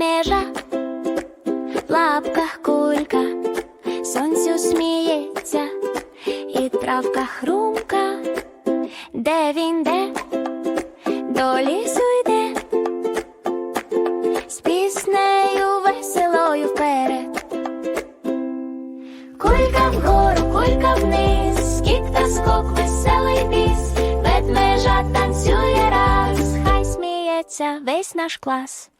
ведмежа, в лапках кулька, сонцю сміється, і травка хрумка, де він де, до лісу йде, з піснею веселою вперед. Кулька вгору, кулька вниз, скік та скок, веселий біс, ведмежа танцює раз, хай сміється весь наш клас.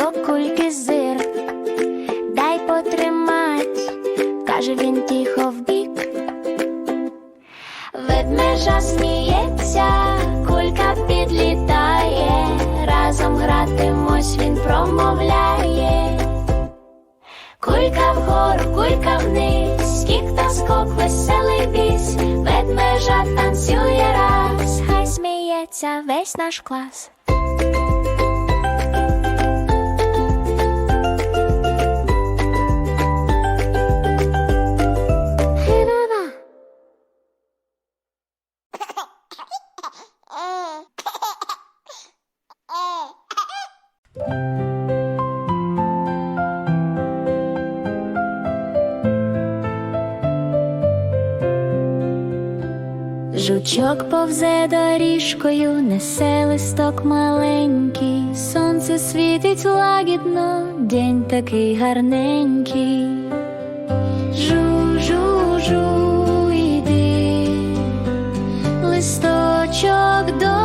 До кульки зир, дай потримать, каже він тихо вбік. Ведмежа сміється, кулька підлітає, разом гратимось, він промовляє. Кулька вгору, кулька вниз, скік та скок, веселий біс, ведмежа танцює раз, хай сміється весь наш клас. Жучок повзе доріжкою, несе листок маленький, сонце світить лагідно, день такий гарненький. Жу, жу, жу, іди, листочок донеси.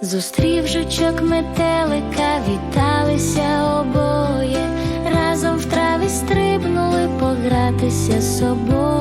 Зустрів жучок метелика, віталися обоє, разом в траві стрибнули погратися з собою.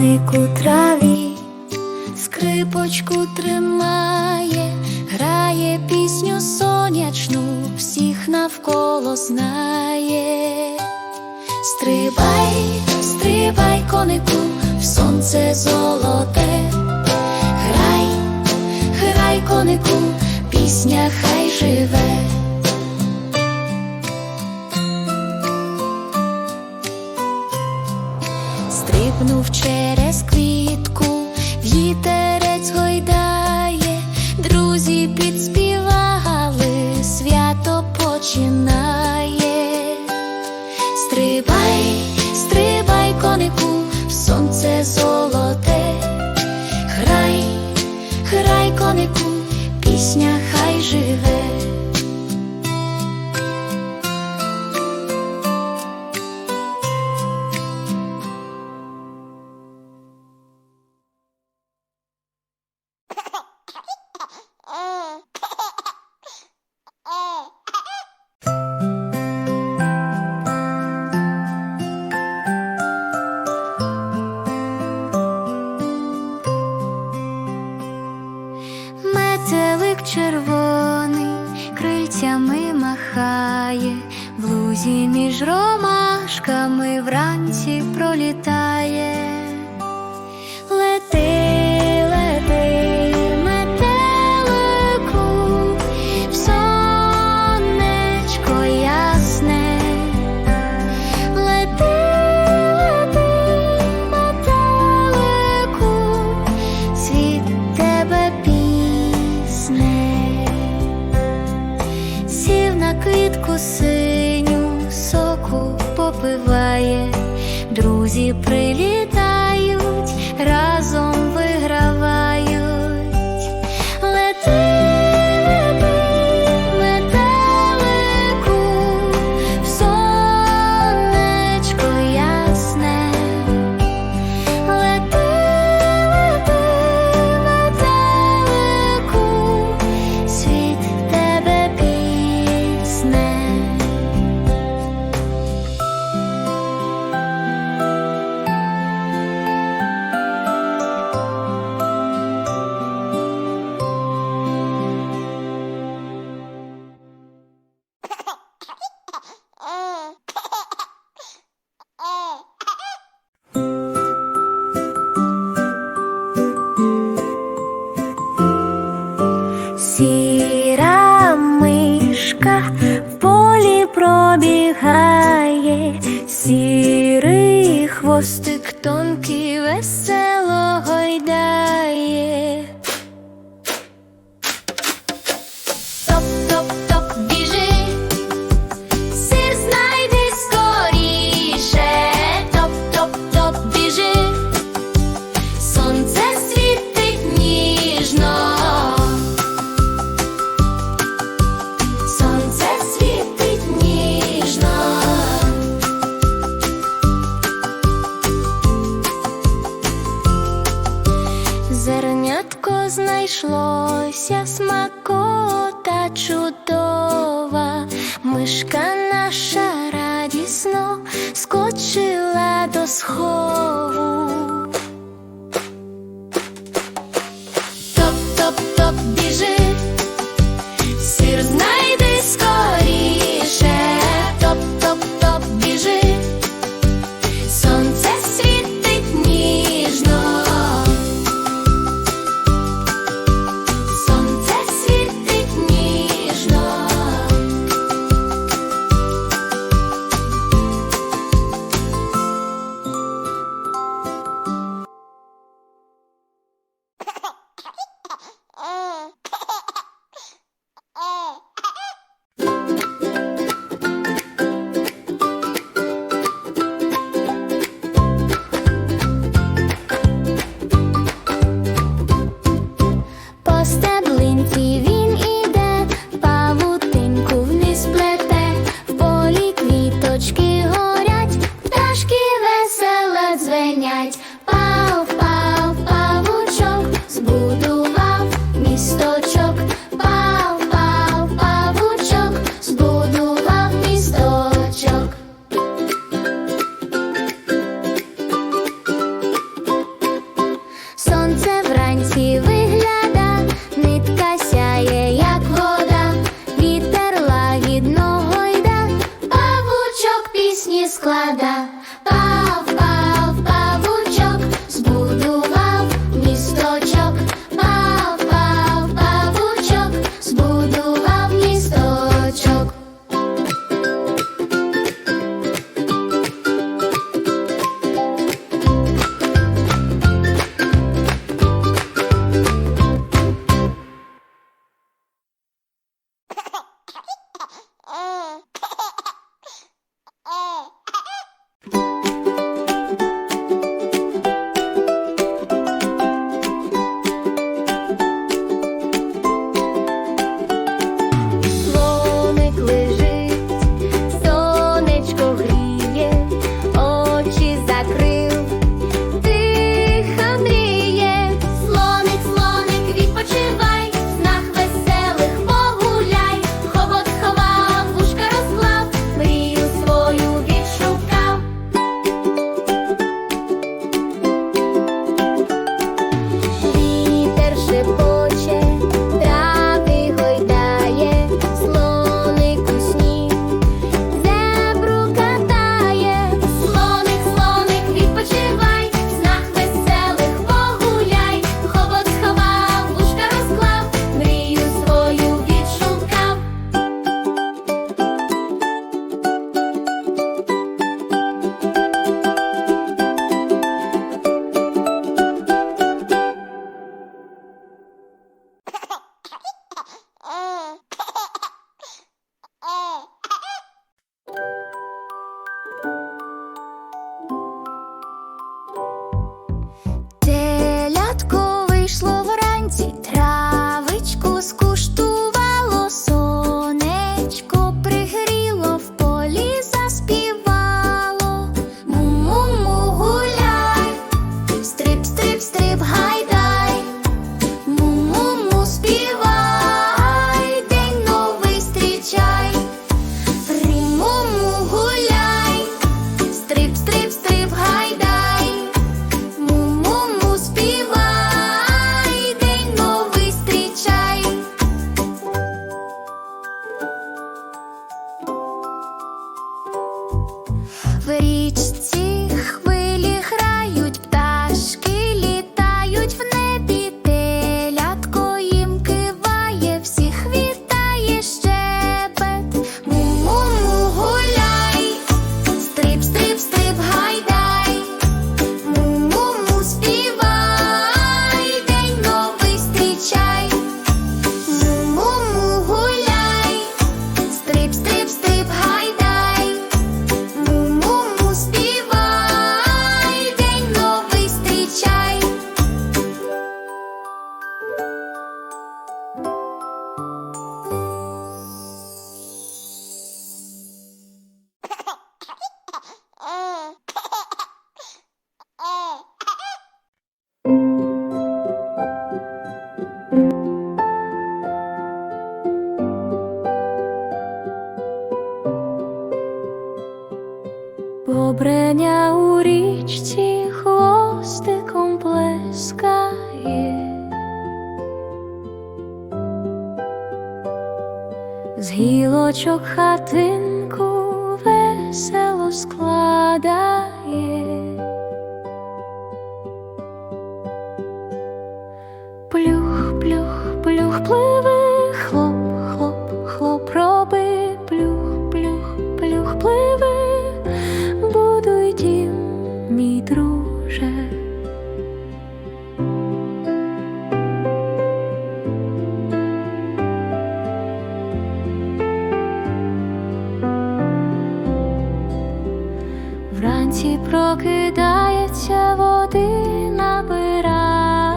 Коник у траві, скрипочку тримає, грає пісню сонячну, всіх навколо знає. Стрибай, стрибай, конику, в сонце золоте, грай, грай, конику, дзвонику, пісня хай живе. грає, в лузі між ромашками вранці пролітає. прилетит. хвостик тонкий весь. Mas canta. З гілочок хатинку весело складає. Прокидається, води набирає.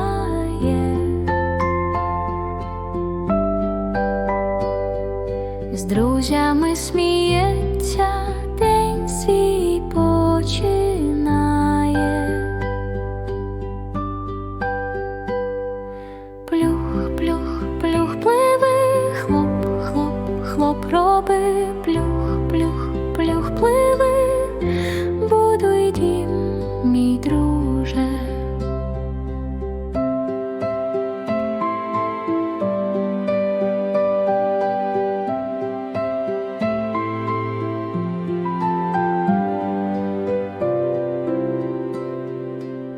З друзями сміє